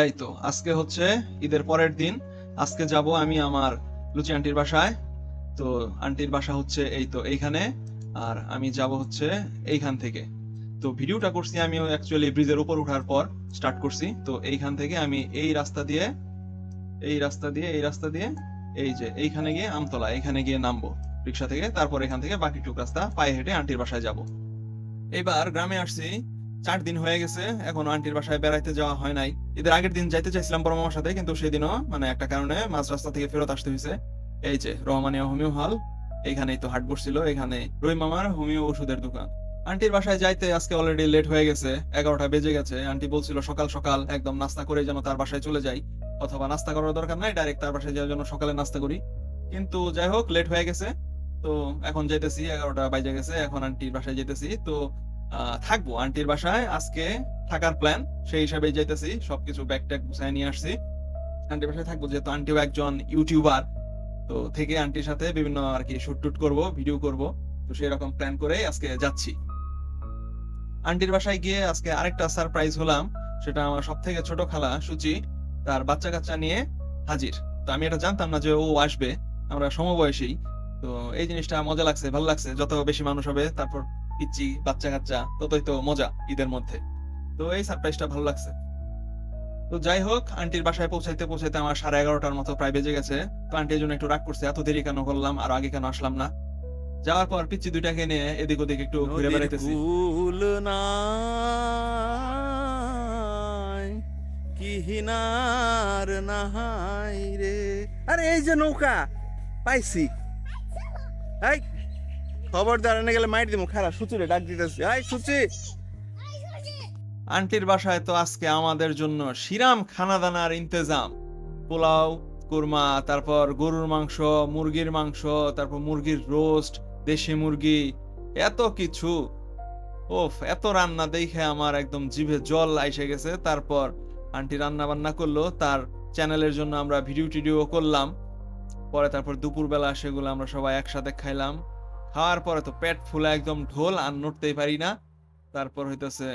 এই তো, আজকে হচ্ছে ঈদের পরের দিন। আজকে যাব আমি আমার লুচি আন্টির বাসায়। তো আন্টির বাসা হচ্ছে এই তো এইখানে, আর আমি যাব হচ্ছে এইখান থেকে। তো ভিডিওটা করছি আমি অ্যাকচুয়ালি ব্রিজের উপর ওঠার পর স্টার্ট করছি। তো এইখান থেকে আমি এই রাস্তা দিয়ে, এই রাস্তা দিয়ে, এই রাস্তা দিয়ে, এই যে এইখানে গিয়ে আমতলা এখানে গিয়ে নামবো রিক্সা থেকে। তারপর এখান থেকে বাকি টুক রাস্তা পায়ে হেঁটে আন্টির বাসায় যাব। এবার গ্রামে আসছি। চার দিন হয়ে গেছে, এখনও আন্টির বাসায় বেড়াইতে যাওয়া হয় নাই। ঈদের আগের দিন যাইতে চাইছিলাম বড় মামার সাথে, কিন্তু সেদিনও মানে একটা কারণে মাঝ রাস্তা থেকে ফেরত আসতে হয়েছে। এই যে, রহমানিয়া হোমিও হল এইখানেই তো হাট বসছিল, এখানে রহিম মামার হোমিও ওষুধের দোকান। আন্টির বাসায় যাইতে আজকে অলরেডি লেট হয়ে গেছে, এগারোটা বেজে গেছে। আন্টি বলছিল সকাল সকাল একদম নাস্তা করে যেন তার বাসায় চলে যাই, অথবা নাস্তা করার দরকার নাই ডাইরেক্ট তার বাসায় যাওয়ার জন্য সকালে নাস্তা করি। কিন্তু যাই হোক লেট হয়ে গেছে। তো এখন যাইতেছি, এগারোটা বাজে গেছে, এখন আন্টির বাসায় যেতেছি তো থাকব। আন্টির বাসায় আজকে থাকার প্ল্যান সেই হিসাবে যাইতেছি। সবকিছু ব্যাগ ট্যাগ গুছাই নিয়ে আসছি। আন্টির বাসায় থাকব, যেহেতু আন্টিও একজন ইউটিউবার তো থেকে আন্টির সাথে বিভিন্ন আর কি শুট টুট করব ভিডিও করব। তো সেই রকম প্ল্যান করে আজকে যাচ্ছি। আন্টির বাসায় গিয়ে আজকে আরেকটা সারপ্রাইজ হলাম। সেটা আমার সব থেকে ছোট খালা, সুচি, তার বাচ্চা কাচ্চা নিয়ে হাজির। তো আমি এটা জানতাম না যে ও আসবে, আমরা সমবয়সী। তো এই জিনিসটা মজা লাগছে, ভালো লাগছে। যত বেশি মানুষ হবে, তারপর পিচ্ছি বাচ্চা কাচ্চা ততই তো মজা ঈদের মধ্যে। তো এই সারপ্রাইজটা ভালো লাগছে। তো যাই হোক আন্টির বাসায় পৌঁছাইতে পৌঁছাইতে আমার সাড়ে এগারোটার মতো প্রায় বেজে গেছে। তো আন্টির জন্য একটু রাগ করছে এত দেরি কেন করলাম আর আগে কেন আসলাম না। যাওয়ার পর পিচ্ছি দুইটাকে নিয়ে এদিক ওদিক একটু ঘুরে বেড়াইতেছি। কিহিনার নাহাই রে। আরে এই যে নৌকা পাইছি। এই খবরদার এনে গেলে মাইট দিমু খারাপ সুচুরে ডাক দিতেছি। এই, সুচি! আন্টির বাসায় তো আজকে আমাদের জন্য শিরাম খানাদানার ইন্তজাম। পোলাও, কুরমা, তারপর গরুর মাংস, মুরগির মাংস, তারপর মুরগির রোস্ট, দেশি মুরগি, এত কিছু। ওফ, এত রান্না দেখে আমার একদম জিভে জল আইসে গেছে। তারপর আন্টি রান্না বান্না করল, তার চ্যানেলের জন্য আমরা ভিডিও টিডিও করলাম। পরে তারপর দুপুরবেলা সেগুলো আমরা সবাই একসাথে খাইলাম। খাওয়ার পরে তো পেট ফুলে একদম ঢোল আর নড়তেই পারি না। তারপর হইতেছে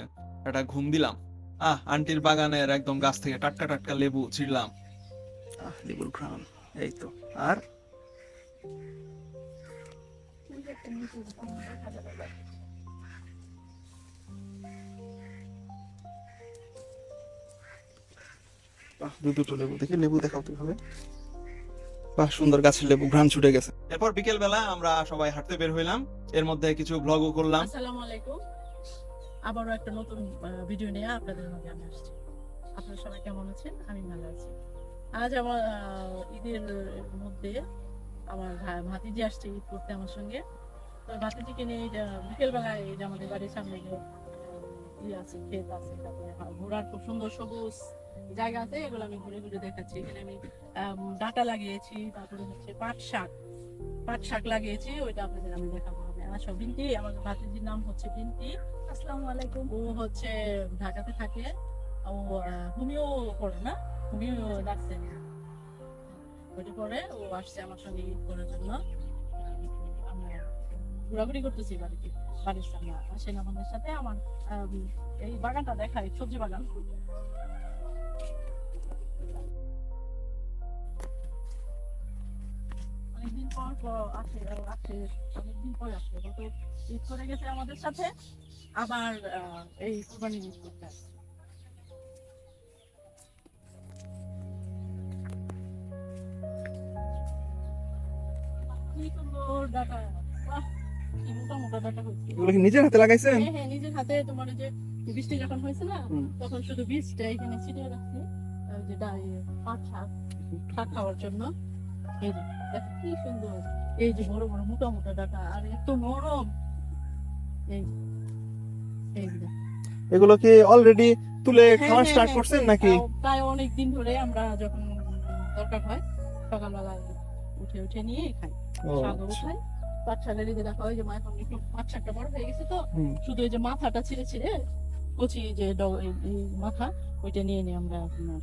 একটা ঘুম দিলাম। আহ আন্টির বাগানের একদম গাছ থেকে টাটকা টাটকা লেবু ছিড়লাম। আহ, লেবুর ঘ্রাণ এই তো। আর? বাহ, দু দুটো লেবু। দেখি লেবু দেখাও ভাবে বাহ সুন্দর গাছের লেবু ঘ্রাণ ছুটে গেছে। এরপর বিকেল বেলা আমরা সবাই হাঁটতে বের হইলাম। এর মধ্যে কিছু ব্লগও করলাম। আসসালামু আলাইকুম। আবারও একটা নতুন ভিডিও নিয়ে আপনাদের মাঝে আমি আসছি। আপনারা সবাই কেমন আছেন? আমি ভালো আছি। আজ আমার ঈদের মধ্যে আমার ভাতিজি আসছে ঈদ করতে আমার সঙ্গে। তো ভাতিজিকে নিয়ে বিকেলবেলায় এই যে আমাদের বাড়ির সামনে যে আহ, ই আছে ক্ষেত আছে ঘোরার খুব সুন্দর সবুজ জায়গা আছে এগুলো আমি ঘুরে ঘুরে দেখাচ্ছি। এখানে আম, ডাঁটা লাগিয়েছি তারপরে হচ্ছে পাট শাক। পাট শাক লাগিয়েছি ওইটা আপনাদের আমি দেখাবো। আসো বিনতি আমার ভাতিজির নাম হচ্ছে বিনতি আসসালামু আলাইকুম। ও হচ্ছে ঢাকাতে থাকে। ও হোমিও পড়ে না? হোমিও নার্সিং ওইটা পরে ও আসছে আমার সঙ্গে ঈদ করার জন্য। আমরা ঘোরাঘুরি করতেছি বাড়িতে বাড়ির সামনে। আসেন আমাদের সাথে আমার এই বাগানটা দেখাই সবজি বাগান। পর পর আসে আসে অনেকদিন পর আসে। গত ঈদ করে গেছে আমাদের সাথে আবার এই কুরবানি ঈদ করতে আসছে নিজের হাতে লাগাইছেন? হ্যাঁ হ্যাঁ নিজের হাতে তোমার যে বৃষ্টি যখন হয়েছে না তখন শুধু বীজটা এখানে ছিটিয়ে রাখছি ওই যে ডাই পাট শাক শাক খাওয়ার জন্য। এই যে দেখো কি সুন্দর। এই যে বড় বড় মোটা মোটা ডাটা আর এত নরম। এই এই যে এগুলো কি অলরেডি তুলে হ্যাঁ, খাওয়া হ্যাঁ, স্টার্ট হ্যাঁ, করছেন নাকি? প্রায় অনেক দিন ধরে আমরা যখন দরকার হয় সকালবেলা উঠে উঠে নিয়ে খাই। আচ্ছা। খাই পাট শাকের দেখা হয় যে মা এখন একটু শাকটা বড় হয়ে গেছে তো শুধু এই যে মাথাটা ছিঁড়ে ছিঁড়ে কচি যে মাথা ওইটা নিয়ে নিয়ে আমরা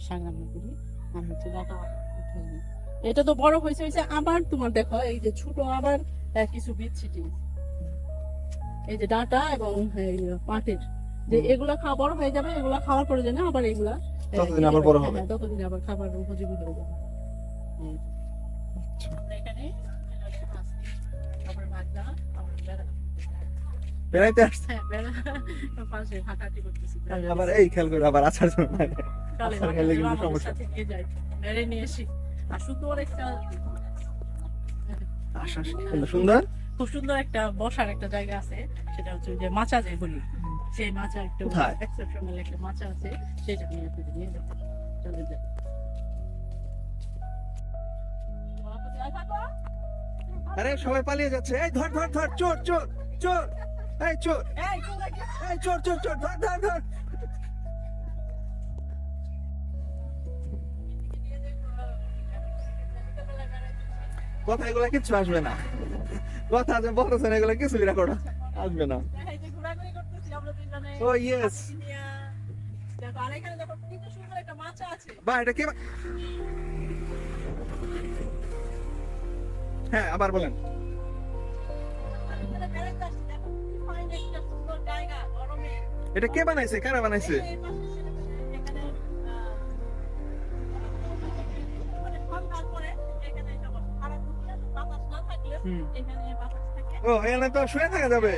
শাক রান্না করি। আর হচ্ছে ডাটা উঠে নিই। এটা তো বড় হয়েছে হয়েছে আবার তোমার দেখো এই যে ছোট আবার কিছু বীজ ছিটিয়ে এই যে ডাটা এবং পাটের। যে এগুলা খাওয়া বড় হয়ে যাবে এগুলা খাওয়ার পরে যে না আবার এগুলা ততদিন আবার বড় হবে। হ্যাঁ, ততদিন আবার খাবার উপযোগী হয়ে যাবে। আচ্ছা। বেড়াইতে আসছে হ্যাঁ পাশে হাঁটাহাঁটি করতেছি। আবার এই খেয়াল করে আবার আচার জন্য সমস্যা। নিয়ে আসি। সুন্দর খুব সুন্দর একটা বসার একটা জায়গা আছে সেটা হচ্ছে যে মাচা যে বলি সেই মাচা একটা এক্সেপশনাল একটা মাচা আছে সেটা নিয়ে আপনি নিয়ে যাবেন। চলে আরে সবাই পালিয়ে যাচ্ছে। এই ধর ধর ধর চোর চোর চোর এই চোর এই চোর চোর চোর ধর ধর ধর। কথা এগুলা কিচ্ছু আসবে না। কথা যে বলতেছেন এগুলা কিছু রেকর্ড আসবে না। এই যে ঘোরাঘুরি করতেছি আমরা দুজনে। ও ইয়েস। বা এটা কে হ্যাঁ আবার বলেন। এটা কে বানাইছে? কারা বানাইছে? এখানে বাতাস থাকে। ও এখানে তো শুয়ে থাকা যাবে।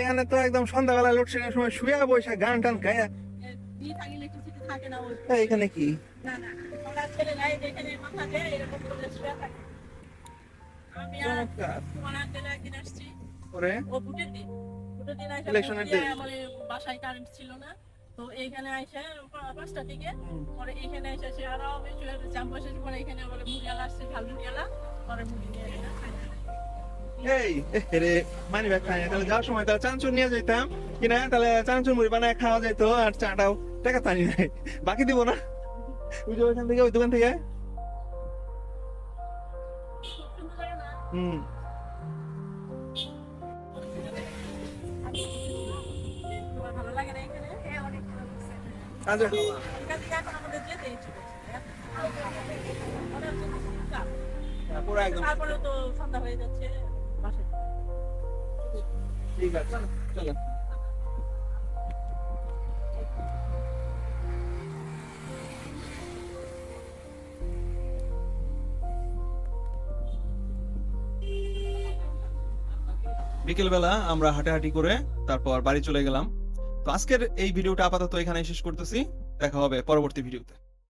এখানে তো একদম সন্ধ্যাবেলা লোডশেডিং সময় শুয়ে বসে গান টান গায়া এখানে কি? ভোটের দিন। বাসায় কারেন্ট ছিল না। তো এইখানে আইসা পা- পাঁচটা থেকে পরে এইখানে এসে সে আরও বেশি চাম বসে পরে এখানে আবার মুড়িয়ালা আসছে ঝাল মুড়িয়ালা পরে মুড়ি নিয়ে এই রে মানি ব্যাগ খাই তাহলে যাওয়ার সময় তাহলে চানাচুর নিয়ে যেতাম কিনা তাহলে চানাচুর মুড়ি বানায় খাওয়া যেত আর চাটাও টাকা তানি নাই। বাকি দিব না। ওই যে ওইখান থেকে ওই দোকান থেকে। হুম। তারপরে তো সন্ধ্যা হয়ে যাচ্ছে ঠিক আছে চলো। বিকেলবেলা আমরা হাঁটাহাঁটি করে তারপর বাড়ি চলে গেলাম। তো আজকের এই ভিডিওটা আপাতত এখানে শেষ করতেছি। দেখা হবে পরবর্তী ভিডিওতে।